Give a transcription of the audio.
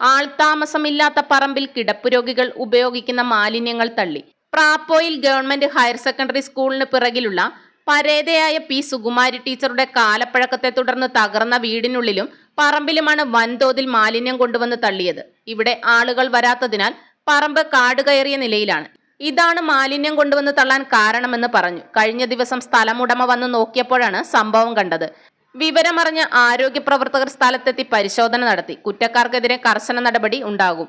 ആൾതാമസമില്ലാത്ത പറമ്പിൽ കിടപ്പ് രോഗികൾ ഉപയോഗിക്കുന്ന മാലിന്യങ്ങൾ തള്ളി. പ്രാപ്പോയിൽ ഗവൺമെന്റ് ഹയർ സെക്കൻഡറി സ്കൂളിന് പിറകിലുള്ള പരേതയായ പി സുകുമാരി ടീച്ചറുടെ കാലപ്പഴക്കത്തെ തുടർന്ന് തകർന്ന വീടിനുള്ളിലും പറമ്പിലുമാണ് വൻതോതിൽ മാലിന്യം കൊണ്ടുവന്ന് തള്ളിയത്. ഇവിടെ ആളുകൾ വരാത്തതിനാൽ പറമ്പ് കാട് കയറിയ നിലയിലാണ്. ഇതാണ് മാലിന്യം കൊണ്ടുവന്ന് തള്ളാൻ കാരണമെന്ന് പറഞ്ഞു. കഴിഞ്ഞ ദിവസം സ്ഥലമുടമ വന്ന് നോക്കിയപ്പോഴാണ് സംഭവം കണ്ടത്. വിവരമറിഞ്ഞ് ആരോഗ്യ പ്രവർത്തകർ സ്ഥലത്തെത്തി പരിശോധന നടത്തി. കുറ്റക്കാർക്കെതിരെ കർശന നടപടി ഉണ്ടാകും.